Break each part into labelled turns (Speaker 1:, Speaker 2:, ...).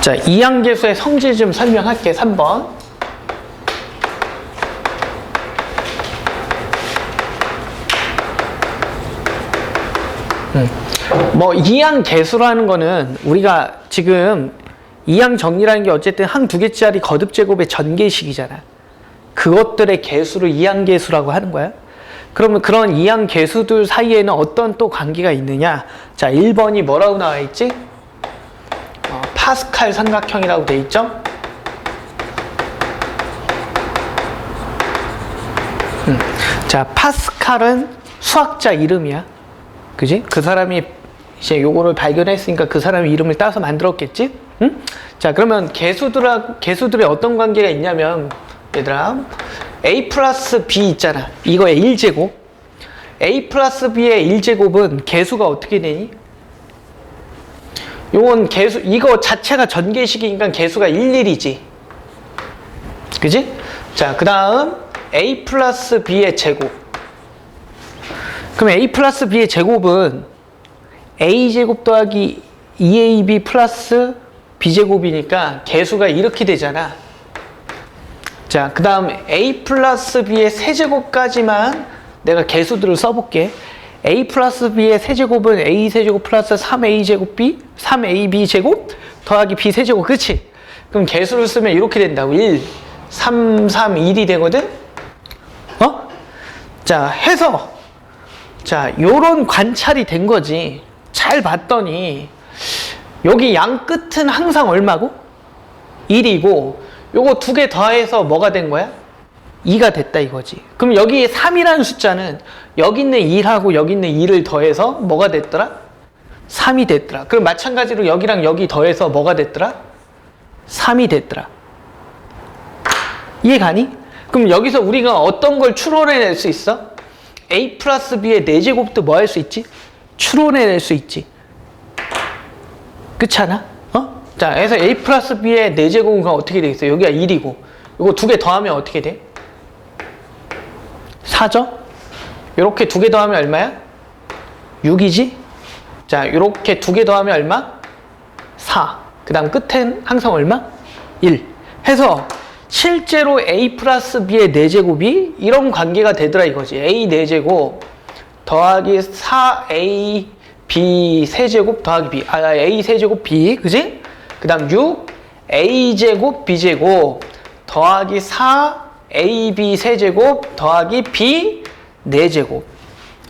Speaker 1: 자, 이항계수의 성질 좀 설명할게. 3번. 음. 뭐 이항계수라는 거는 우리가 지금 이항 정리라는 게 어쨌든 한두 개짜리 거듭 제곱의 전개식이잖아. 그것들의 개수를 이항계수라고 하는 거야. 그러면 그런 이항계수들 사이에는 어떤 또 관계가 있느냐? 자, 1번이 뭐라고 나와 있지? 어, 파스칼 삼각형이라고 돼 있죠? 음. 자, 파스칼은 수학자 이름이야. 그지? 그 사람이 이제 요거를 발견했으니까 그 사람의 이름을 따서 만들었겠지? 응? 자, 그러면 개수들하, 개수들의 어떤 관계가 있냐면, 얘들아, a 플러스 b 있잖아. 이거의 1제곱. a 플러스 b의 1제곱은 개수가 어떻게 되니? 요건 개수, 이거 자체가 전개식이니까 개수가 1, 1이지. 그지? 자, 그 다음 a 플러스 b의 제곱. 그럼 a 플러스 b의 제곱은 a제곱 더하기 2ab 플러스 b제곱이니까 개수가 이렇게 되잖아. 자, 그 다음 a 플러스 b의 세제곱까지만 내가 개수들을 써볼게. A 플러스 b의 세제곱은 a 세제곱 플러스 3a 제곱 b, 3ab 제곱 더하기 b 세제곱, 그치? 그럼 개수를 쓰면 이렇게 된다고. 1, 3, 3, 1이 되거든? 어? 자, 해서 자, 요런 관찰이 된 거지. 잘 봤더니 여기 양 끝은 항상 얼마고? 1이고 요거 두 개 더해서 뭐가 된 거야? 2가 됐다 이거지. 그럼 여기 3이라는 숫자는 여기 있는 1하고 여기 있는 2를 더해서 뭐가 됐더라? 3이 됐더라. 그럼 마찬가지로 여기랑 여기 더해서 뭐가 됐더라? 3이 됐더라. 이해 가니? 그럼 여기서 우리가 어떤 걸 추론해낼 수 있어? a 플러스 b의 4제곱도 뭐 할 수 있지? 추론해낼 수 있지. 그렇지 않아? 어? 자, 그래서 a 플러스 b의 4제곱은 어떻게 되겠어? 여기가 1이고 이거 두 개 더하면 어떻게 돼? 4죠? 이렇게 두 개 더하면 얼마야? 6이지? 자, 이렇게 두 개 더하면 얼마? 4. 그 다음 끝엔 항상 얼마? 1. 해서 실제로 a 플러스 b의 4제곱이 이런 관계가 되더라 이거지. a 4제곱 더하기 4a b 세제곱 더하기 b 아 a 세제곱 b 그지? 그 다음 6 a 제곱 b 제곱 더하기 4 a b 세제곱 더하기 b 4제곱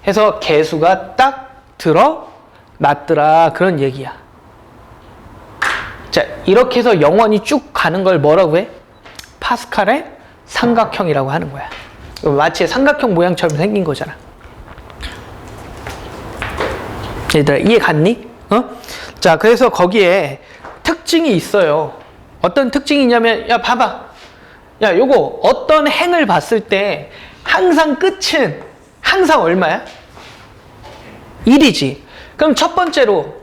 Speaker 1: 해서 개수가 딱 들어 맞더라 그런 얘기야. 자 이렇게 해서 영원히 쭉 가는 걸 뭐라고 해? 파스칼의 삼각형이라고 하는 거야. 마치 삼각형 모양처럼 생긴 거잖아. 얘들아 이해 갔니? 어? 자 그래서 거기에 특징이 있어요. 어떤 특징이 있냐면 야 봐봐. 야 요거 어떤 행을 봤을 때 항상 끝은 항상 얼마야? 1이지. 그럼 첫 번째로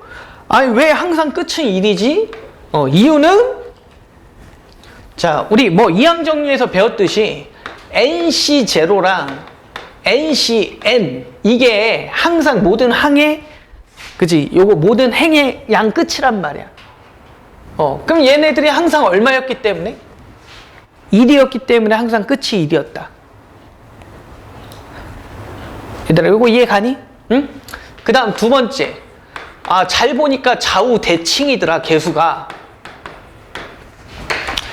Speaker 1: 아니 왜 항상 끝은 1이지? 어 이유는 자 우리 뭐 이항 정리에서 배웠듯이 NC 제로랑 NC N 이게 항상 모든 항의 그지? 요거 모든 행의 양 끝이란 말이야. 어, 그럼 얘네들이 항상 얼마였기 때문에? 1이었기 때문에 항상 끝이 1이었다. 얘들아, 요거 이해 가니? 응? 그 다음 두 번째. 아, 잘 보니까 좌우 대칭이더라, 개수가.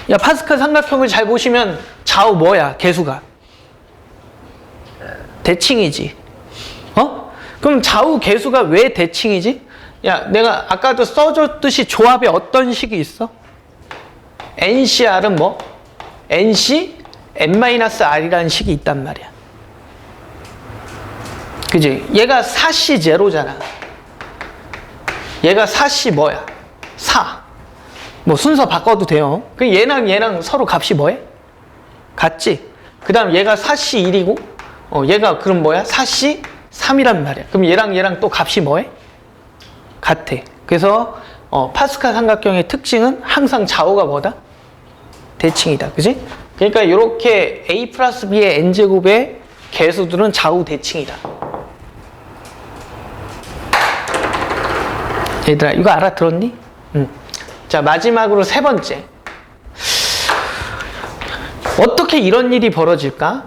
Speaker 1: 야, 파스칼 삼각형을 잘 보시면 좌우 뭐야, 개수가? 대칭이지. 어? 그럼 좌우 개수가 왜 대칭이지? 야, 내가 아까도 써줬듯이 조합에 어떤 식이 있어? NCR은 뭐? NC N-R이라는 식이 있단 말이야. 그지? 얘가 4C 제로잖아. 얘가 4C 뭐야? 4. 뭐 순서 바꿔도 돼요. 그 얘랑 얘랑 서로 값이 뭐해? 같지? 그 다음 얘가 4C 1이고, 어, 얘가 그럼 뭐야? 4C 3이란 말이야. 그럼 얘랑 얘랑 또 값이 뭐해? 같아. 그래서 어, 파스칼 삼각형의 특징은 항상 좌우가 뭐다? 대칭이다. 그지? 그러니까 이렇게 a 플러스 b의 n제곱의 개수들은 좌우 대칭이다. 얘들아 이거 알아들었니? 응. 자, 마지막으로 세 번째. 어떻게 이런 일이 벌어질까?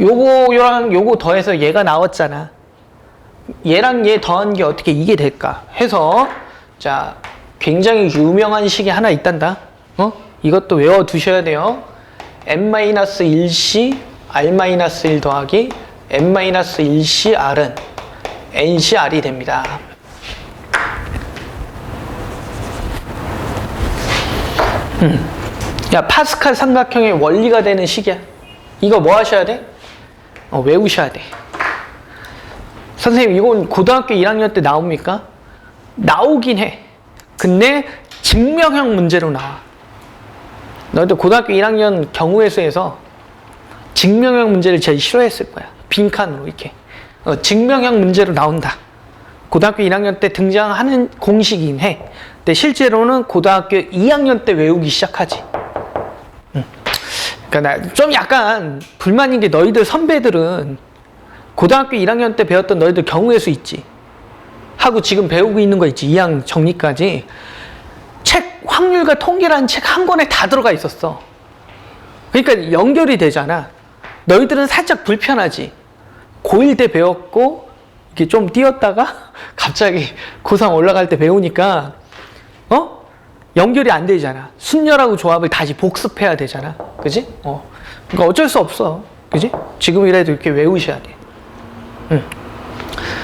Speaker 1: 요거랑 요거 더해서 얘가 나왔잖아. 얘랑 얘 더한 게 어떻게 이게 될까? 해서 자 굉장히 유명한 식이 하나 있단다. 어? 이것도 외워 두셔야 돼요. n-1c r-1 더하기 n-1c r은 ncr이 됩니다. 음. 야 파스칼 삼각형의 원리가 되는 식이야. 이거 뭐 하셔야 돼? 어, 외우셔야 돼. 선생님 이건 고등학교 1학년 때 나옵니까? 나오긴 해. 근데 증명형 문제로 나와. 너희들 고등학교 1학년 경우의 수에서 증명형 문제를 제일 싫어했을 거야. 빈칸으로 이렇게. 어, 증명형 문제로 나온다. 고등학교 1학년 때 등장하는 공식이긴 해. 근데 실제로는 고등학교 2학년 때 외우기 시작하지. 응. 그러니까 나 좀 약간 불만인 게 너희들 선배들은 고등학교 1학년 때 배웠던 너희들 경우의 수 있지. 하고 지금 배우고 있는 거 있지. 2학 정리까지. 책 확률과 통계라는 책 한 권에 다 들어가 있었어. 그러니까 연결이 되잖아. 너희들은 살짝 불편하지. 고1 때 배웠고 이렇게 좀 뛰었다가 갑자기 고3 올라갈 때 배우니까 어? 연결이 안 되잖아. 순열하고 조합을 다시 복습해야 되잖아. 그지? 어. 그러니까 어쩔 수 없어. 그지? 지금이라도 이렇게 외우셔야 돼. 응.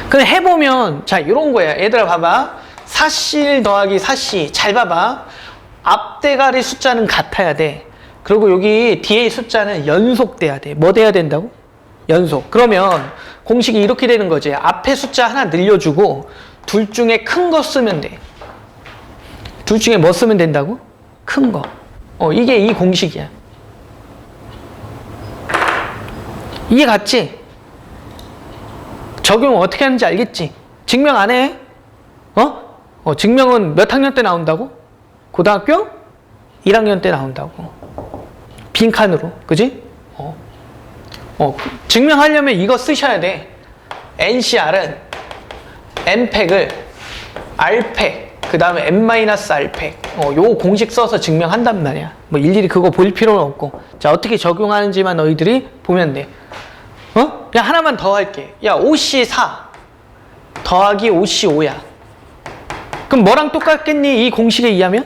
Speaker 1: 근데 해보면, 자, 이런 거야. 얘들아, 봐봐. 4씨 더하기 4씨. 잘 봐봐. 앞대가리 숫자는 같아야 돼. 그리고 여기 뒤에 숫자는 연속돼야 돼. 뭐 돼야 된다고? 연속. 그러면 공식이 이렇게 되는 거지. 앞에 숫자 하나 늘려주고 둘 중에 큰 거 쓰면 돼. 둘 중에 뭐 쓰면 된다고? 큰 거. 어, 이게 이 공식이야. 이해 갔지? 적용 어떻게 하는지 알겠지? 증명 안 해? 어? 어, 증명은 몇 학년 때 나온다고? 고등학교 1학년 때 나온다고. 빈칸으로. 그지? 어. 어, 증명하려면 이거 쓰셔야 돼. NCR은 N팩을 R팩, 그 다음에 N-R팩. 어, 요 공식 써서 증명한단 말이야. 뭐 일일이 그거 볼 필요는 없고. 자, 어떻게 적용하는지만 너희들이 보면 돼. 어? 야, 하나만 더 할게. 야, 5C4 더하기 5C5야. 그럼 뭐랑 똑같겠니? 이 공식에 의하면?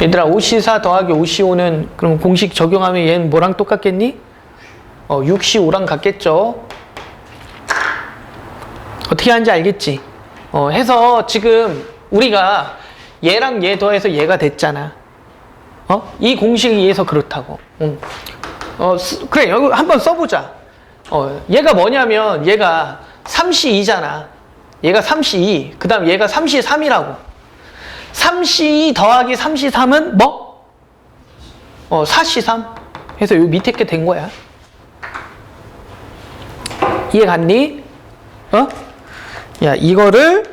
Speaker 1: 얘들아, 5C4 더하기 5C5는 그럼 공식 적용하면 얘는 뭐랑 똑같겠니? 어, 6C5랑 같겠죠? 어떻게 하는지 알겠지? 어, 해서 지금 우리가 얘랑 얘 더해서 얘가 됐잖아. 어? 이 공식에 의해서 그렇다고. 응. 어, 쓰- 그래, 한번 써보자. 어, 얘가 뭐냐면 얘가 3C2잖아. 얘가 3C2. 그 다음 얘가 3C3이라고. 3C2 더하기 3C3은 뭐? 어, 4C3. 해서 요 밑에 게 된 거야. 이해 갔니? 어? 야, 이거를,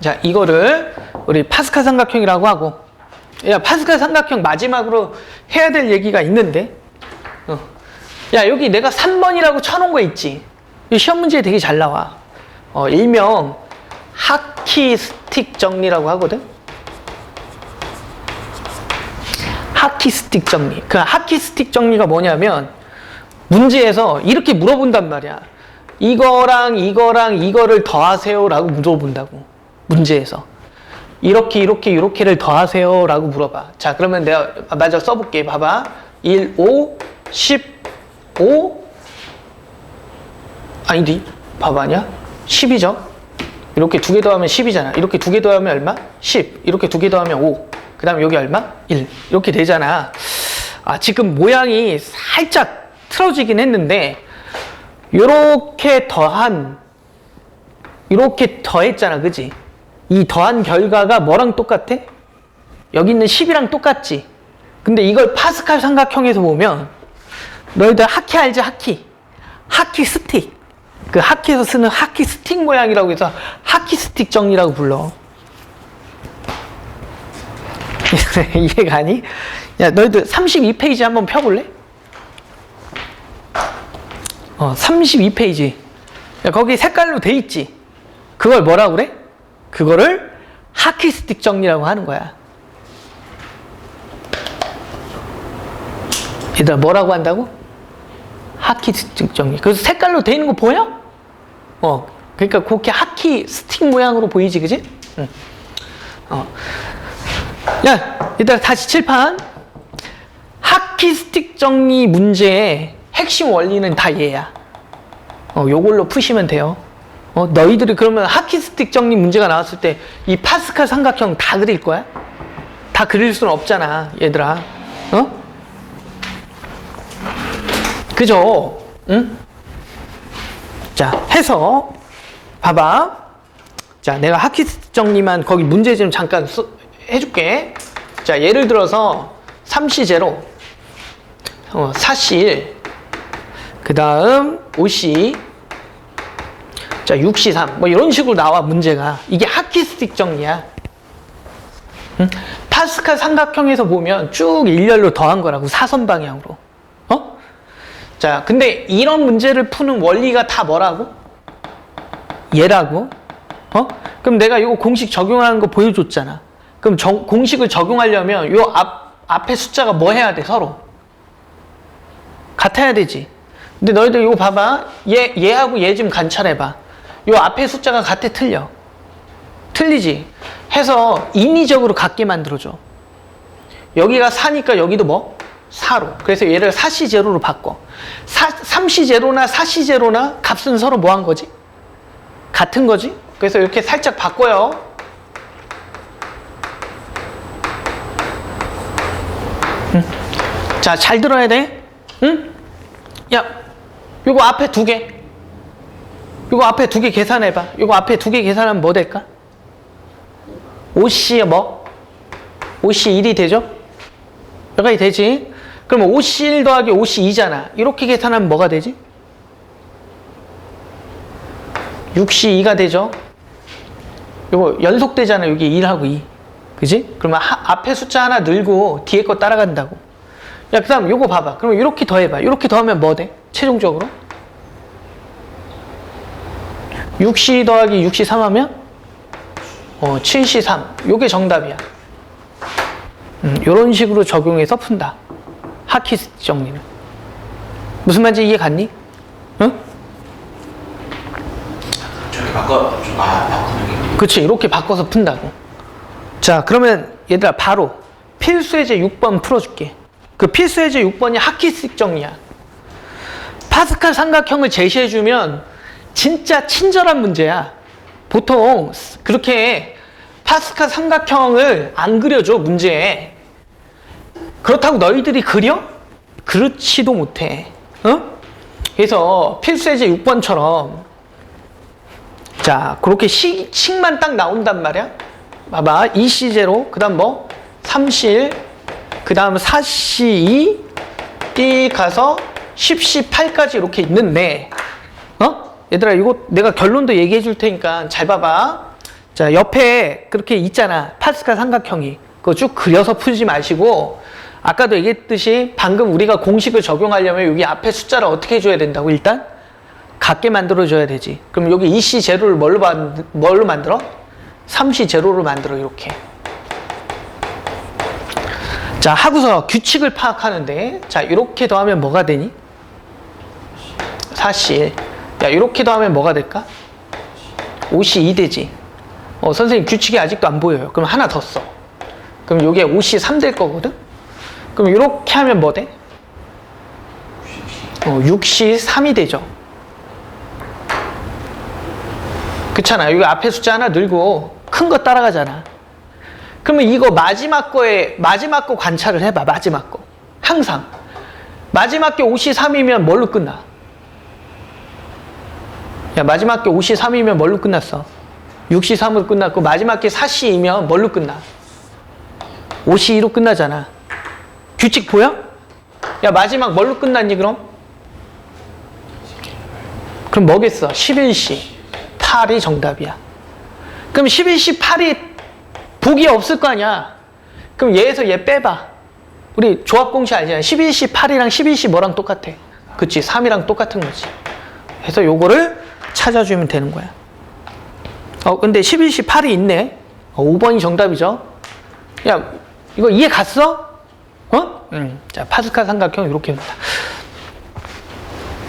Speaker 1: 자, 이거를 우리 파스칼 삼각형이라고 하고, 야, 파스칼 삼각형 마지막으로 해야 될 얘기가 있는데, 어. 야, 여기 내가 3번이라고 쳐놓은 거 있지? 이 시험 문제에 되게 잘 나와. 어, 일명 하키 스틱 정리라고 하거든? 하키 스틱 정리. 그 하키 스틱 정리가 뭐냐면, 문제에서 이렇게 물어본단 말이야. 이거랑 이거랑 이거를 더하세요라고 물어본다고. 문제에서. 이렇게 이렇게 이렇게를 더하세요라고 물어봐. 자, 그러면 내가 맞아 써 볼게. 봐 봐. 1, 5, 10, 5 아니지. 봐봐냐? 10이죠. 이렇게 두 개 더하면 10이잖아. 이렇게 두 개 더하면 얼마? 10. 이렇게 두 개 더하면 5. 그 다음에 여기 얼마? 1. 이렇게 되잖아. 아, 지금 모양이 살짝 틀어지긴 했는데, 요렇게 더한, 요렇게 더했잖아. 그지? 이 더한 결과가 뭐랑 똑같아? 여기 있는 10이랑 똑같지? 근데 이걸 파스칼 삼각형에서 보면, 너희들 하키 알지? 하키. 하키 스틱. 그 하키에서 쓰는 하키 스틱 모양이라고 해서 하키 스틱 정리라고 불러. 이해가 아니? 야, 너희들 32페이지 한번 펴볼래? 어, 32페이지. 야, 거기 색깔로 돼 있지? 그걸 뭐라 그래? 그거를 하키 스틱 정리라고 하는 거야. 얘들아 뭐라고 한다고? 하키 스틱 정리. 그래서 색깔로 돼 있는 거 보여? 어. 그러니까 그렇게 하키 스틱 모양으로 보이지, 그지? 응. 어. 야, 얘들아 다시 칠판. 하키 스틱 정리 문제의 핵심 원리는 다 얘야. 어, 요걸로 푸시면 돼요. 어, 너희들이 그러면 하키 스틱 정리 문제가 나왔을 때 이 파스칼 삼각형 다 그릴 거야? 다 그릴 수는 없잖아, 얘들아. 어? 그죠? 응? 자, 해서 봐봐. 자, 내가 하키 스틱 정리만 거기 문제 좀 잠깐 써- 해줄게. 자, 예를 들어서 3시 제로, 어, 4시 1, 그 다음 5시, 자, 6시 3, 뭐 이런 식으로 나와 문제가. 이게 하키스틱 정리야. 응? 파스칼 삼각형에서 보면 쭉 일렬로 더한 거라고 사선 방향으로. 어? 자, 근데 이런 문제를 푸는 원리가 다 뭐라고? 얘라고? 어? 그럼 내가 이거 공식 적용하는 거 보여줬잖아. 그럼 정- 공식을 적용하려면 요 앞, 앞에 숫자가 뭐 해야 돼, 서로? 같아야 되지. 근데 너희들 이거 봐봐. 얘, 얘하고 얘 좀 관찰해봐. 요 앞에 숫자가 같아, 틀려. 틀리지. 해서 인위적으로 같게 만들어줘. 여기가 4니까 여기도 뭐? 4로. 그래서 얘를 4시 제로로 바꿔. 4, 3시 제로나 4시 제로나 값은 서로 뭐 한 거지? 같은 거지? 그래서 이렇게 살짝 바꿔요. 응? 자, 잘 들어야 돼. 응? 야, 요거 앞에 두 개. 요거 앞에 두 개 계산해봐. 요거 앞에 두 개 계산하면 뭐 될까? 5시 뭐? 5시 1이 되죠? 여기까지 되지? 그러면 5시 1 더하기 5시 2잖아. 이렇게 계산하면 뭐가 되지? 6시 2가 되죠? 요거 연속되잖아. 여기 1하고 2. 그지? 그러면 하- 앞에 숫자 하나 늘고 뒤에 거 따라간다고. 야, 그 다음 요거 봐봐. 그럼 이렇게 더해봐. 이렇게 더하면 뭐 돼? 최종적으로? 6시 더하기 6시 3 하면? 어, 7시 3. 요게 정답이야. 음, 요런 식으로 적용해서 푼다. 하키스 정리는. 무슨 말인지 이해 갔니? 응?
Speaker 2: 저렇게 바꿔 좀 아, 바꾸는 게
Speaker 1: 그치 이렇게 바꿔서 푼다고 자 그러면 얘들아 바로 필수예제 6번 풀어줄게 그 필수예제 6번이 하키스틱 정리야 파스칼 삼각형을 제시해주면 진짜 친절한 문제야 보통 그렇게 파스칼 삼각형을 안 그려줘 문제에 그렇다고 너희들이 그려? 그렇지도 못해 어? 그래서 필수예제 6번처럼 자, 그렇게 시, 식만 딱 나온단 말이야. 봐봐. 2C0, 그 다음 뭐? 3C1, 그 다음 4C2, 띠 가서 10C8까지 이렇게 있는데, 어? 얘들아, 이거 내가 결론도 얘기해 줄 테니까 잘 봐봐. 자, 옆에 그렇게 있잖아. 파스칼 삼각형이. 그거 쭉 그려서 풀지 마시고, 아까도 얘기했듯이 방금 우리가 공식을 적용하려면 여기 앞에 숫자를 어떻게 해줘야 된다고 일단? 같게 만들어줘야 되지. 그럼 여기 2C 제로를 뭘로, 만, 뭘로 만들어? 3C 제로로 만들어, 이렇게. 자, 하고서 규칙을 파악하는데, 자, 이렇게 더하면 뭐가 되니? 4C. 야, 이렇게 더하면 뭐가 될까? 5C 2 되지. 어, 선생님 규칙이 아직도 안 보여요. 그럼 하나 더 써. 그럼 이게 5C 3 될 거거든? 그럼 이렇게 하면 뭐 돼? 어, 6C 3이 되죠. 그렇잖아. 여기 앞에 숫자 하나 늘고 큰 거 따라가잖아. 그러면 이거 마지막 거에 마지막 거 관찰을 해봐. 마지막 거. 항상 마지막 게 5시 3이면 뭘로 끝나? 야 마지막 게 5시 3이면 뭘로 끝났어? 6시 3으로 끝났고 마지막 게 4시이면 뭘로 끝나? 5시 2로 끝나잖아. 규칙 보여? 야 마지막 뭘로 끝났니 그럼? 그럼 뭐겠어? 11시. 8이 정답이야. 그럼 11시 8이 복이 없을 거 아니야. 그럼 얘에서 얘 빼봐. 우리 조합 공식 알잖아. 11시 8이랑 11시 뭐랑 똑같아? 그치, 3이랑 똑같은 거지. 그래서 요거를 찾아주면 되는 거야. 어, 근데 11시 8이 있네. 어, 5번이 정답이죠. 야, 이거 이해 갔어? 어? 응. 자, 파스칼 삼각형 이렇게 합니다.